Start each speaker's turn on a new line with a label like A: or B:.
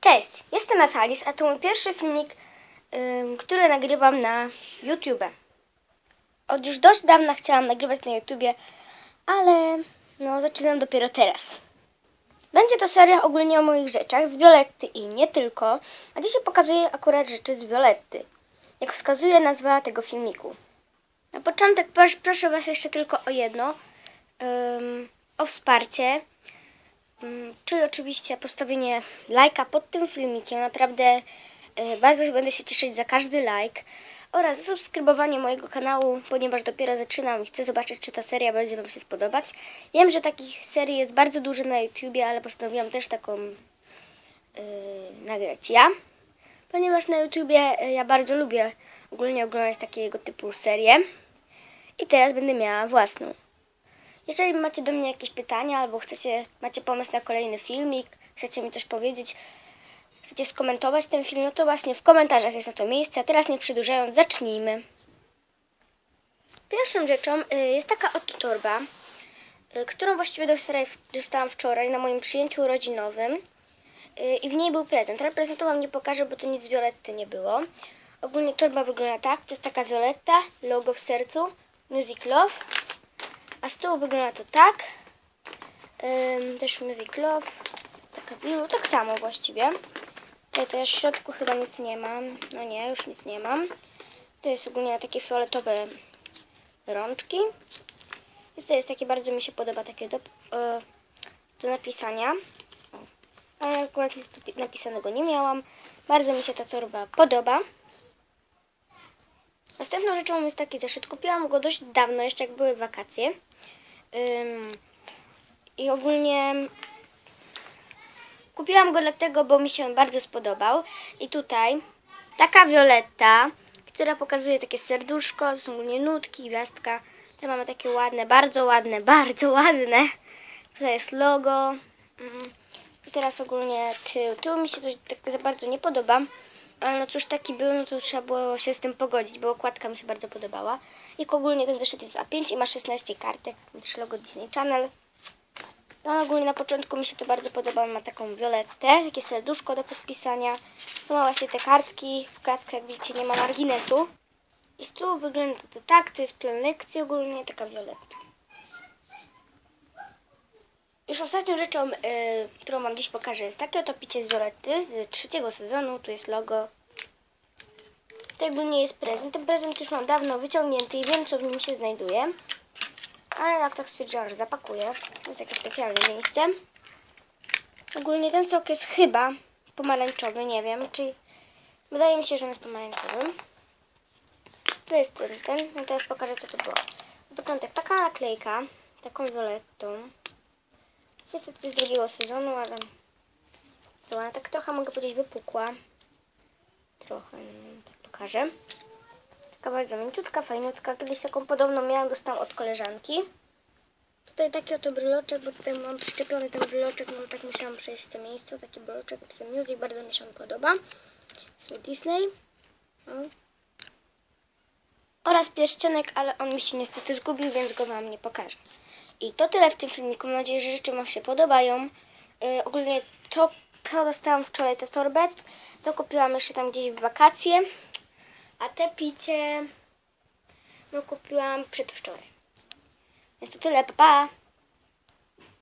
A: Cześć, jestem Natalis, a to mój pierwszy filmik, ym, który nagrywam na YouTube. Od już dość dawna chciałam nagrywać na YouTubie, ale no zaczynam dopiero teraz. Będzie to seria ogólnie o moich rzeczach z Violetty i nie tylko, a dzisiaj pokazuję akurat rzeczy z Violetty, jak wskazuje nazwa tego filmiku. Na początek pros- proszę Was jeszcze tylko o jedno, ym, o wsparcie. Mm, Czyli oczywiście postawienie lajka pod tym filmikiem. Naprawdę e, bardzo będę się cieszyć za każdy like. Oraz zasubskrybowanie mojego kanału, ponieważ dopiero zaczynam i chcę zobaczyć, czy ta seria będzie Wam się spodobać. Wiem, że takich serii jest bardzo dużo na YouTubie, ale postanowiłam też taką yy, nagrać ja. Ponieważ na YouTubie e, ja bardzo lubię ogólnie oglądać takiego typu serie. I teraz będę miała własną. Jeżeli macie do mnie jakieś pytania albo chcecie, macie pomysł na kolejny filmik, chcecie mi coś powiedzieć, chcecie skomentować ten film, no to właśnie w komentarzach jest na to miejsce. A teraz nie przedłużając, zacznijmy. Pierwszą rzeczą y, jest taka oto torba, y, którą właściwie dostałam- wczoraj na moim przyjęciu urodzinowym. Y, I w niej był prezent. Ale prezentu wam nie pokażę, bo to nic Violetty nie było. Ogólnie torba wygląda tak. To jest taka Violetta, logo w sercu, Music Love. A z tyłu wygląda to tak. Też Music Love. Taka bilu, tak samo właściwie. Tutaj też w środku chyba nic nie mam. No nie, już nic nie mam. To jest ogólnie takie fioletowe rączki. I to jest takie, bardzo mi się podoba, takie do, e, do napisania. Ale akurat napisanego nie miałam. Bardzo mi się ta torba podoba. Następną rzeczą jest taki zeszyt. Kupiłam go dość dawno, jeszcze jak były wakacje. Ym, I ogólnie kupiłam go dlatego, bo mi się bardzo spodobał. I tutaj taka wioletta, która pokazuje takie serduszko, to są ogólnie nutki, gwiazdka. Te mamy takie ładne, bardzo ładne, bardzo ładne. Tutaj jest logo. Mm. I teraz ogólnie tył. Tył mi się to tak za bardzo nie podoba. Ale no cóż, taki był, no to trzeba było się z tym pogodzić, bo okładka mi się bardzo podobała. I ogólnie ten zeszyt jest A5 i ma 16 kartek. Też logo Disney Channel. No ogólnie na początku mi się to bardzo podoba. Ma taką violettę, takie serduszko do podpisania. Tu ma właśnie te kartki. W kartkach widzicie nie ma marginesu. I z tyłu wygląda to tak, to jest plan lekcji ogólnie, taka violetta. Już ostatnią rzeczą, y, którą Wam dziś pokażę, jest takie oto picie z Violetty z trzeciego sezonu. Tu jest logo. To jakby nie jest prezent. Ten prezent już mam dawno wyciągnięty i wiem, co w nim się znajduje. Ale tak, tak stwierdziłam, że zapakuję. To jest takie specjalne miejsce. Ogólnie ten sok jest chyba pomarańczowy, nie wiem, czy... Wydaje mi się, że on jest pomarańczowy. To jest ten, ten. No teraz pokażę, co to było. Na początek taka naklejka, taką violettą. Niestety z drugiego sezonu, ale to ona tak trochę mogę powiedzieć wypukła. Trochę, no, tak pokażę. Taka bardzo mięciutka, fajniutka. Kiedyś taką podobną miałam, dostałam od koleżanki. Tutaj taki oto bryloczek, bo tutaj mam przyczepiony ten bryloczek, no tak musiałam przejść to miejsce. Taki bryloczek napisem Music, bardzo mi się on podoba. Jest Disney. Oraz pierścionek, ale on mi się niestety zgubił, więc go wam nie pokażę. I to tyle w tym filmiku. Mam nadzieję, że rzeczy Wam się podobają. Yy, ogólnie to, to dostałam wczoraj, tę torbę. To kupiłam jeszcze tam gdzieś w wakacje. A te picie no kupiłam przedwczoraj. Więc to tyle, pa! pa.